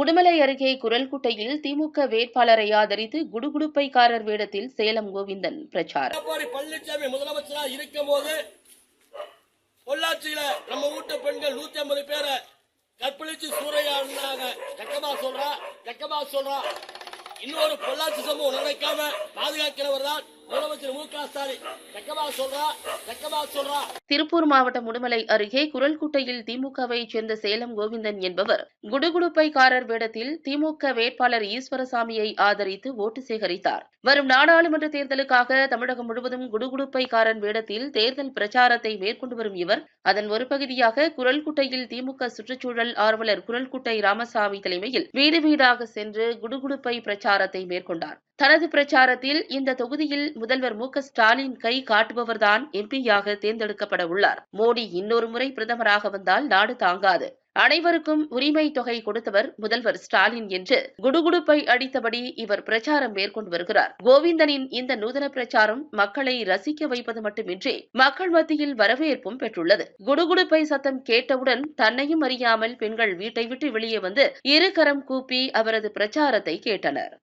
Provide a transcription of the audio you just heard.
உடுமலை அருகே குரல்குட்டையில் திமுக வேட்பாளரை ஆதரித்து குடுகுடுப்பைக்காரர் வேடத்தில் சேலம் கோவிந்தன் பிரச்சாரம். பழனிசாமி முதலமைச்சரா இருக்கும் போது பொள்ளாச்சியில நம்ம வீட்டு பெண்கள் நூத்தி ஐம்பது பேரை கற்பழிச்சு சூறையாடினாங்க கக்கமா சொல்றா கக்கமா சொல்றா. இன்னொரு பொள்ளாச்சி சமூகம் நினைக்காம பாதுகாக்கிறவர் தான் திருப்பூர் மாவட்டம் உடுமலை அருகே குரல்குட்டையில் திமுகவை சேர்ந்த சேலம் கோவிந்தன் என்பவர் குடுகுடுப்பைக்காரர் வேடத்தில் திமுக வேட்பாளர் ஈஸ்வரசாமியை ஆதரித்து ஓட்டு சேகரித்தார். வரும் நாடாளுமன்ற தேர்தலுக்காக தமிழகம் முழுவதும் குடுகுடுப்பைக்காரன் வேடத்தில் தேர்தல் பிரச்சாரத்தை மேற்கொண்டு வரும் இவர் அதன் ஒரு பகுதியாக குரல்குட்டையில் திமுக சுற்றுச்சூழல் ஆர்வலர் குரல்குட்டை ராமசாமி தலைமையில் வீடு வீடாக சென்று குடுகுடுப்பை பிரச்சாரத்தை மேற்கொண்டார். தனது பிரச்சாரத்தில் இந்த தொகுதியில் முதல்வர் மு ஸ்டாலின் கை காட்டுபவர்தான் எம்பியாக தேர்ந்தெடுக்கப்பட உள்ளார். மோடி இன்னொரு முறை பிரதமராக வந்தால் நாடு தாங்காது. அனைவருக்கும் உரிமை தொகை கொடுத்தவர் முதல்வர் ஸ்டாலின் என்று குடுகுடுப்பை அடித்தபடி இவர் பிரச்சாரம் மேற்கொண்டு வருகிறார். கோவிந்தனின் இந்த நூதன பிரச்சாரம் மக்களை ரசிக்க வைப்பது மட்டுமின்றி மக்கள் மத்தியில் வரவேற்பும் பெற்றுள்ளது. குடுகுடுப்பை சத்தம் கேட்டவுடன் தன்னையும் அறியாமல் பெண்கள் வீட்டை விட்டு வெளியே வந்து இருகரம் கூப்பி அவரது பிரச்சாரத்தை கேட்டனர்.